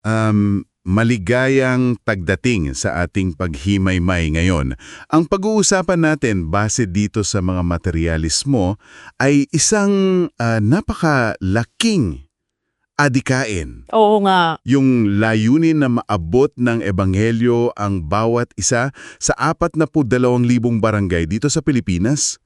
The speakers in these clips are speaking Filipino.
Um, maligayang tagdating sa ating paghimay-may ngayon. Ang pag-uusapan natin base dito sa mga materialismo ay isang ah, napakalaking adikain. Oo nga. Yung layunin na maabot ng ebanghelyo ang bawat isa sa 42,000 barangay dito sa Pilipinas.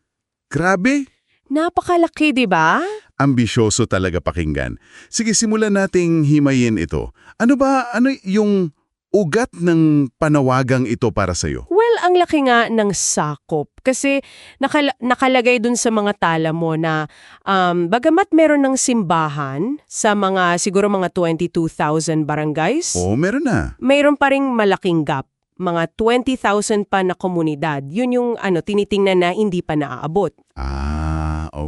Grabe! Napakalaki, di ba? Ambisyoso talaga pakinggan. Sige, simulan nating himayin ito. Ano ba, ano yung ugat ng panawagang ito para sa'yo? Well, ang laki nga ng sakop. Kasi nakala- nakalagay dun sa mga tala mo na um, bagamat meron ng simbahan sa mga siguro mga 22,000 barangays, Oo, meron na. mayroon pa ring malaking gap. Mga 20,000 pa na komunidad. Yun yung ano, tinitingnan na hindi pa naaabot. Ah,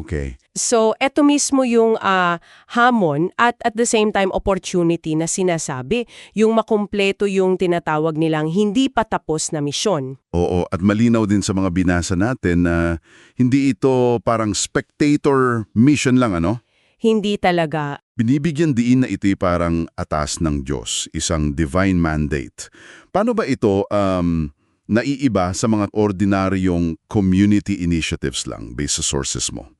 okay. So, eto mismo yung ah, hamon at at the same time opportunity na sinasabi, yung makumpleto yung tinatawag nilang hindi pa tapos na misyon. Oo, at malinaw din sa mga binasa natin na hindi ito parang spectator mission lang, ano? Hindi talaga. Binibigyan diin na ito'y parang atas ng Diyos, isang divine mandate. Paano ba ito um, naiiba sa mga ordinaryong community initiatives lang based sa sources mo?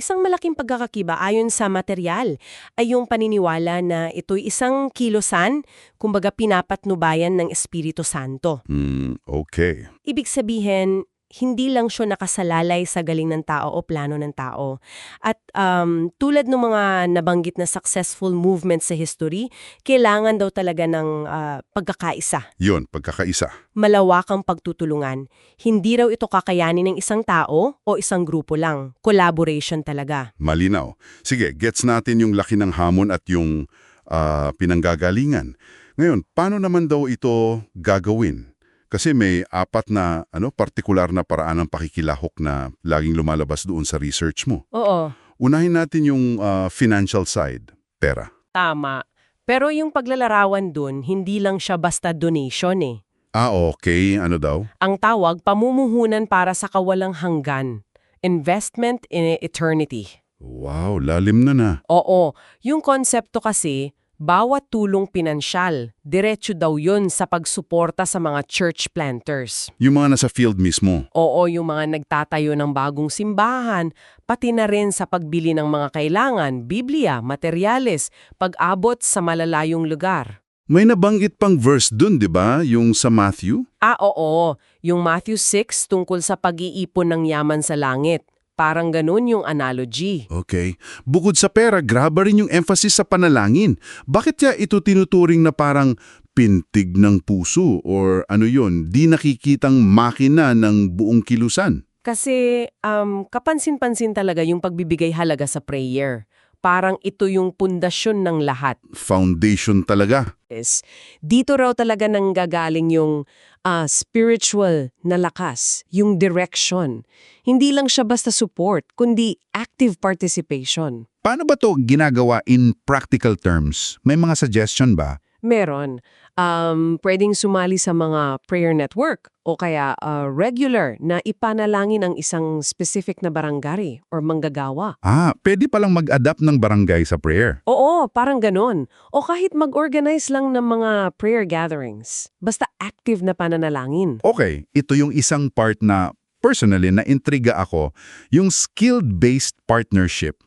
Isang malaking pagkakakiba ayon sa material ay yung paniniwala na ito'y isang kilosan, kumbaga pinapatnubayan ng Espiritu Santo. Hmm, okay. Ibig sabihin, hindi lang siya nakasalalay sa galing ng tao o plano ng tao. At um, tulad ng mga nabanggit na successful movements sa history, kailangan daw talaga ng ah, pagkakaisa, Yun, pagkakaisa. malawakang pagtutulungan. Hindi raw ito kakayanin ng isang tao o isang grupo lang. Collaboration talaga. Malinaw. Sige, gets natin yung laki ng hamon at yung ah, pinanggagalingan. Ngayon, paano naman daw ito gagawin? Kasi may apat na ano partikular na paraan ng pakikilahok na laging lumalabas doon sa research mo. Oo, Unahin natin yung ah, financial side, pera. tama. Pero yung paglalarawan dun, hindi lang siya basta donation eh. Ah, okay. Ano daw? Ang tawag, pamumuhunan para sa kawalang hanggan. Investment in eternity. Wow, lalim na na. Oo, yung konsepto kasi, bawat tulong pinansyal, diretso daw yun sa pagsuporta sa mga church planters. Yung mga nasa field mismo. Oo, yung mga nagtatayo ng bagong simbahan, pati na rin sa pagbili ng mga kailangan, Biblia, materyales, pag-abot sa malalayong lugar. May nabanggit pang verse dun, di ba? Yung sa Matthew? Ah, oo. Yung Matthew 6 tungkol sa pag-iipon ng yaman sa langit. Parang ganun yung analogy. Okay. Bukod sa pera, grabe rin yung emphasis sa panalangin. Bakit kaya ito tinuturing na parang pintig ng puso or ano yon di nakikitang makina ng buong kilusan? Kasi um, kapansin-pansin talaga yung pagbibigay halaga sa prayer. Parang ito yung pundasyon ng lahat. Foundation talaga. Is, dito raw talaga nang gagaling yung ah, spiritual na lakas, yung direction. Hindi lang siya basta support, kundi active participation. Paano ba to ginagawa in practical terms? May mga suggestion ba? Meron. Um, pwedeng sumali sa mga prayer network o kaya ah, regular na ipanalangin ang isang specific na barangay or manggagawa. Ah, pwede palang mag-adapt ng barangay sa prayer. Oo, parang ganon. O kahit mag-organize lang ng mga prayer gatherings. Basta active na pananalangin. Okay, ito yung isang part na personally na intriga ako, yung skill-based partnership.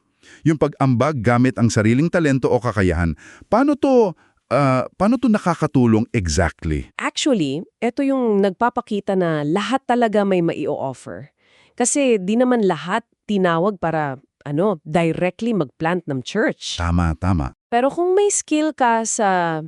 Yung pag-ambag gamit ang sariling talento o kakayahan. Paano to ah, paano to nakakatulong exactly? Actually, ito yung nagpapakita na lahat talaga may mai-offer. Kasi di naman lahat tinawag para ano, directly mag-plant ng church. Tama, tama. Pero kung may skill ka sa,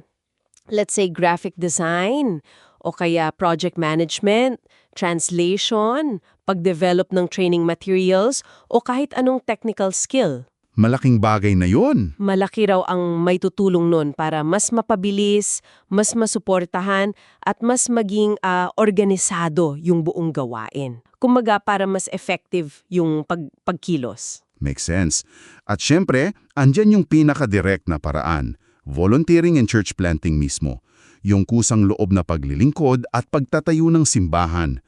let's say, graphic design, o kaya project management, translation, pag-develop ng training materials, o kahit anong technical skill, Malaking bagay na yun. malaki raw ang may tutulong nun para mas mapabilis, mas masuportahan, at mas maging ah, organisado yung buong gawain. Kumaga para mas effective yung pag pagkilos. Makes sense. At syempre, andyan yung pinaka-direct na paraan. Volunteering and church planting mismo. Yung kusang loob na paglilingkod at pagtatayo ng simbahan.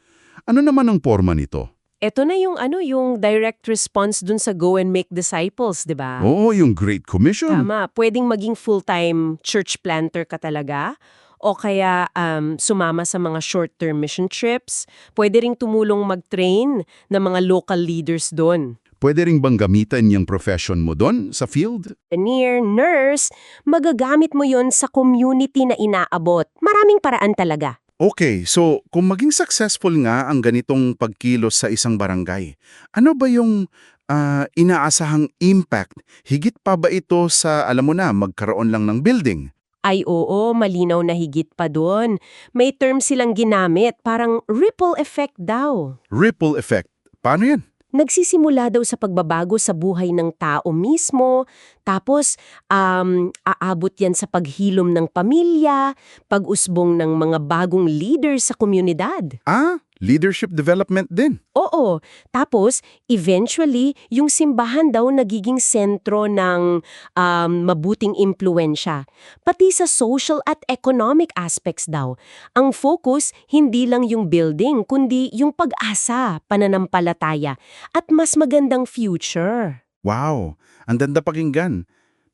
Ano naman ang forma nito? Ito na yung ano, yung direct response dun sa Go and Make Disciples, 'di ba? Oo, yung Great Commission. Tama. Pwedeng maging full-time church planter ka talaga o kaya um, sumama sa mga short-term mission trips. Pwede ring tumulong mag-train ng mga local leaders doon. Pwede ring bang gamitan yung profession mo doon sa field? Engineer, nurse, magagamit mo yon sa community na inaabot. Maraming paraan talaga. Okay, so kung maging successful nga ang ganitong pagkilos sa isang barangay, ano ba yung ah, inaasahang impact? Higit pa ba ito sa, alam mo na, magkaroon lang ng building? Ay oo, malinaw na higit pa doon. May term silang ginamit, parang ripple effect daw. Ripple effect. Paano yan? Nagsisimula daw sa pagbabago sa buhay ng tao mismo, tapos um, aabot yan sa paghilom ng pamilya, pag-usbong ng mga bagong leaders sa komunidad. Ah, leadership development din. Oo, tapos eventually yung simbahan daw nagiging sentro ng um, mabuting impluensya, pati sa social at economic aspects daw. Ang focus hindi lang yung building, kundi yung pag-asa, pananampalataya, at mas magandang future. Wow, ang ganda pakinggan.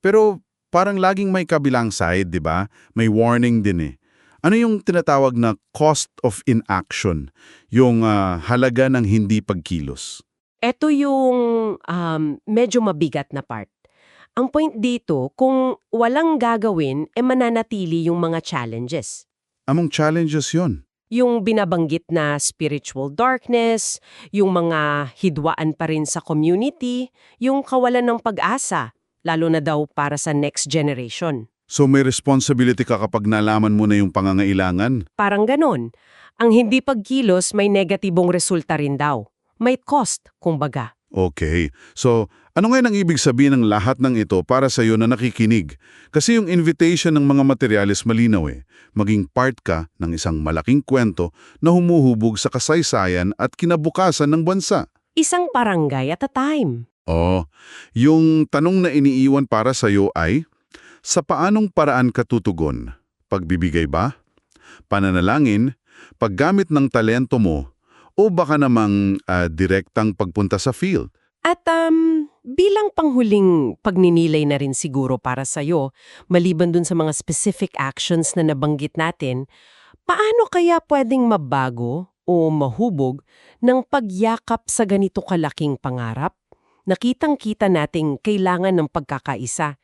Pero parang laging may kabilang side, di ba? May warning din eh. Ano yung tinatawag na cost of inaction? Yung ah, halaga ng hindi pagkilos. Ito yung um, medyo mabigat na part. Ang point dito, kung walang gagawin, e mananatili yung mga challenges. Among challenges yon? Yung binabanggit na spiritual darkness, yung mga hidwaan pa rin sa community, yung kawalan ng pag-asa, lalo na daw para sa next generation. So may responsibility ka kapag nalaman mo na yung pangangailangan? Parang ganon. Ang hindi pagkilos may negatibong resulta rin daw. May cost, kumbaga. Okay. So, ano ngayon ang ibig sabihin ng lahat ng ito para sa iyo na nakikinig? Kasi yung invitation ng mga materyales malinaw eh. Maging part ka ng isang malaking kwento na humuhubog sa kasaysayan at kinabukasan ng bansa. Isang parangay at a time. Oh, yung tanong na iniiwan para sa iyo ay, sa paanong paraan ka tutugon? Pagbibigay ba? Pananalangin? Paggamit ng talento mo? O baka namang ah, direktang pagpunta sa field? At um, bilang panghuling pagninilay na rin siguro para sa'yo, maliban dun sa mga specific actions na nabanggit natin, paano kaya pwedeng mabago o mahubog ng pagyakap sa ganito kalaking pangarap? Nakitang-kita nating kailangan ng pagkakaisa.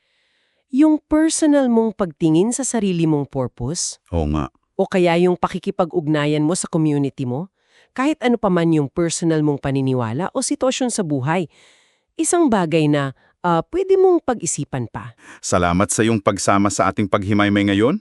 Yung personal mong pagtingin sa sarili mong purpose, Oo nga. o kaya yung pakikipag-ugnayan mo sa community mo, kahit ano pa man yung personal mong paniniwala o sitwasyon sa buhay, isang bagay na ah, pwede mong pag-isipan pa. Salamat sa iyong pagsama sa ating paghimaymay ngayon.